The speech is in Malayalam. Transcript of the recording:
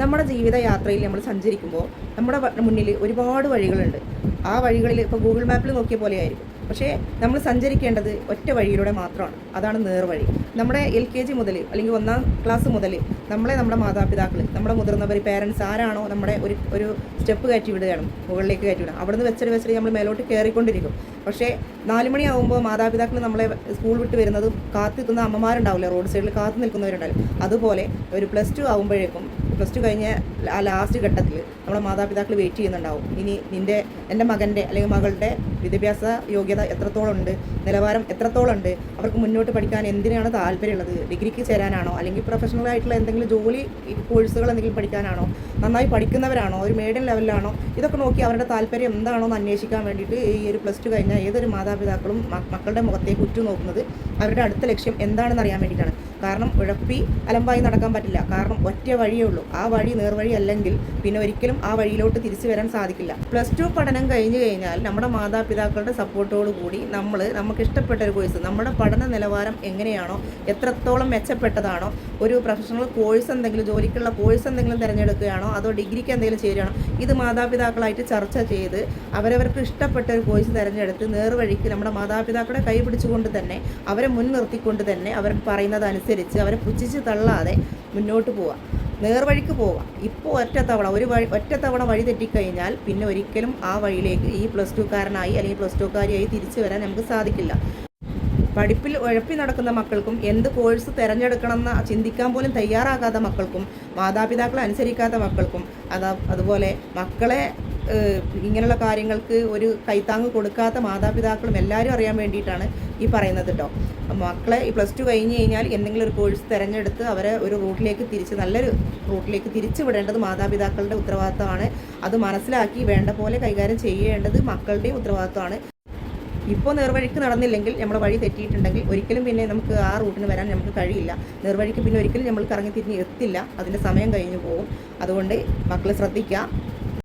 നമ്മുടെ ജീവിത യാത്രയിൽ നമ്മൾ സഞ്ചരിക്കുമ്പോൾ നമ്മുടെ മുന്നിൽ ഒരുപാട് വഴികളുണ്ട്. ആ വഴികളിൽ ഇപ്പോൾ ഗൂഗിൾ മാപ്പിൽ നോക്കിയ പോലെ ആയിരിക്കും. പക്ഷേ നമ്മൾ സഞ്ചരിക്കേണ്ടത് ഒറ്റ വഴിയിലൂടെ മാത്രമാണ്. അതാണ് നേർവഴി നമ്മുടെ എൽ കെ ജി മുതൽ അല്ലെങ്കിൽ ഒന്നാം ക്ലാസ് മുതൽ നമ്മളെ നമ്മുടെ മാതാപിതാക്കൾ നമ്മുടെ മുതിർന്നവർ പേരൻസ് ആരാണോ നമ്മുടെ ഒരു ഒരു സ്റ്റെപ്പ് കയറ്റി വിടുകയാണ് മുകളിലേക്ക് കയറ്റി വിടുക. അവിടുന്ന് വെച്ചിട്ട് വെച്ചിട്ട് നമ്മൾ മേലോട്ട് കയറിക്കൊണ്ടിരിക്കും. പക്ഷേ നാല് മണിയാകുമ്പോൾ മാതാപിതാക്കൾ നമ്മളെ സ്കൂൾ വിട്ട് വരുന്നതും കാത്തു നിൽക്കുന്ന അമ്മമാരുണ്ടാവില്ല? റോഡ് സൈഡിൽ കാത്തു നിൽക്കുന്നവരുണ്ടാവില്ല? അതുപോലെ ഒരു പ്ലസ് ടു ആകുമ്പോഴേക്കും പ്ലസ് ടു കഴിഞ്ഞ ആ ലാസ്റ്റ് ഘട്ടത്തിൽ നമ്മളെ മാതാപിതാക്കൾ വെയിറ്റ് ചെയ്യുന്നുണ്ടാവും. ഇനി നിന്റെ എന്റെ മകന്റെ അല്ലെങ്കിൽ മകളുടെ വിദ്യാഭ്യാസ യോഗ്യത എത്രത്തോളം ഉണ്ട്? നിലവാരം എത്രത്തോളം ഉണ്ട്? അവർക്ക് മുന്നോട്ട് പഠിക്കാൻ എന്തിനാണ് താല്പര്യമുള്ളത്? ഡിഗ്രിക്ക് ചേരാനാണോ? അല്ലെങ്കിൽ പ്രൊഫഷണൽ ആയിട്ടുള്ള എന്തെങ്കിലും ജോലി കോഴ്സുകൾ എന്തെങ്കിലും പഠിക്കാനാണോ? നന്നായി പഠിക്കുന്നവരാണോ? ഒരു മീഡിയം ലെവലിലാണോ ഇതൊക്കെ നോക്കി അവരുടെ താല്പര്യം എന്താണോ എന്ന് അന്വേഷിക്കാൻ വേണ്ടിയിട്ട് ഈ ഒരു പ്ലസ് ടു കഴിഞ്ഞ ഏതൊരു മാതാപിതാക്കളും മക്കളുടെ മുഖത്തേക്ക് ഉറ്റുനോക്കുന്നത് അവരുടെ അടുത്ത ലക്ഷ്യം എന്താണെന്ന് അറിയാൻ വേണ്ടിയിട്ടാണ്. കാരണം ഉഴപ്പി അലമ്പായി നടക്കാൻ പറ്റില്ല. കാരണം ഒറ്റ വഴിയേ ഉള്ളൂ. ആ വഴി നേർവഴി അല്ലെങ്കിൽ പിന്നെ ഒരിക്കലും ആ വഴിയിലോട്ട് തിരിച്ചു വരാൻ സാധിക്കില്ല. പ്ലസ് ടു പഠനം കഴിഞ്ഞു കഴിഞ്ഞാൽ നമ്മുടെ മാതാപിതാക്കളുടെ സപ്പോർട്ടോട് കൂടി നമ്മൾ നമുക്ക് ഇഷ്ടപ്പെട്ട ഒരു കോഴ്സ് നമ്മുടെ പഠന നിലവാരം എങ്ങനെയാണോ എത്രത്തോളം മെച്ചപ്പെട്ടതാണോ ഒരു പ്രൊഫഷണൽ കോഴ്സ് എന്തെങ്കിലും ജോലിക്കുള്ള കോഴ്സ് എന്തെങ്കിലും തിരഞ്ഞെടുക്കുകയാണോ അതോ ഡിഗ്രിക്ക് എന്തെങ്കിലും ചേരുകയാണോ ഇത് മാതാപിതാക്കളായിട്ട് ചർച്ച ചെയ്ത് അവരവർക്ക് ഇഷ്ടപ്പെട്ട ഒരു കോഴ്സ് തിരഞ്ഞെടുത്ത് നേർവഴിക്ക് നമ്മുടെ മാതാപിതാക്കളെ കൈ പിടിച്ചുകൊണ്ട് തന്നെ അവരെ മുൻനിർത്തിക്കൊണ്ട് തന്നെ അവർ പറയുന്നത് അനുസരിച്ച് അവരെ പുച്ഛിച്ച് തള്ളാതെ മുന്നോട്ട് പോവുക. നേർവഴിക്ക് പോവുക. ഇപ്പോൾ ഒറ്റത്തവണ ഒരു വഴി ഒറ്റത്തവണ വഴി തെറ്റിക്കഴിഞ്ഞാൽ പിന്നെ ഒരിക്കലും ആ വഴിയിലേക്ക് ഈ പ്ലസ് ടുക്കാരനായി അല്ലെങ്കിൽ പ്ലസ് ടുക്കാരിയായി തിരിച്ചു വരാൻ നമുക്ക് സാധിക്കില്ല. പഠിപ്പിൽ ഉഴപ്പി നടക്കുന്ന മക്കൾക്കും എന്ത് കോഴ്സ് തിരഞ്ഞെടുക്കണമെന്ന് ചിന്തിക്കാൻ പോലും തയ്യാറാകാത്ത മക്കൾക്കും മാതാപിതാക്കളെ അനുസരിക്കാത്ത മക്കൾക്കും അതാ അതുപോലെ മക്കളെ ഇങ്ങനെയുള്ള കാര്യങ്ങൾക്ക് ഒരു കൈത്താങ്ങ് കൊടുക്കാത്ത മാതാപിതാക്കളും എല്ലാവരും അറിയാൻ വേണ്ടിയിട്ടാണ് ഈ പറയുന്നത് കേട്ടോ മക്കളെ ഈ പ്ലസ് ടു കഴിഞ്ഞ് കഴിഞ്ഞാൽ എന്തെങ്കിലും ഒരു കോഴ്സ് തിരഞ്ഞെടുത്ത് അവരെ ഒരു റൂട്ടിലേക്ക് തിരിച്ച് നല്ലൊരു റൂട്ടിലേക്ക് തിരിച്ചു വിടേണ്ടത് മാതാപിതാക്കളുടെ ഉത്തരവാദിത്തമാണ്. അത് മനസ്സിലാക്കി വേണ്ട പോലെ കൈകാര്യം ചെയ്യേണ്ടത് മക്കളുടെയും ഉത്തരവാദിത്തമാണ്. ഇപ്പോൾ നേർവഴിക്ക് നടന്നില്ലെങ്കിൽ നമ്മുടെ വഴി തെറ്റിയിട്ടുണ്ടെങ്കിൽ ഒരിക്കലും പിന്നെ നമുക്ക് ആ റൂട്ടിന് വരാൻ നമുക്ക് കഴിയില്ല. നേർവഴിക്ക് പിന്നെ ഒരിക്കലും നമ്മൾ കറങ്ങി തിരിഞ്ഞ് എത്തില്ല. അതിന്റെ സമയം കഴിഞ്ഞു പോകും അതുകൊണ്ട് മക്കളെ ശ്രദ്ധിക്കുക.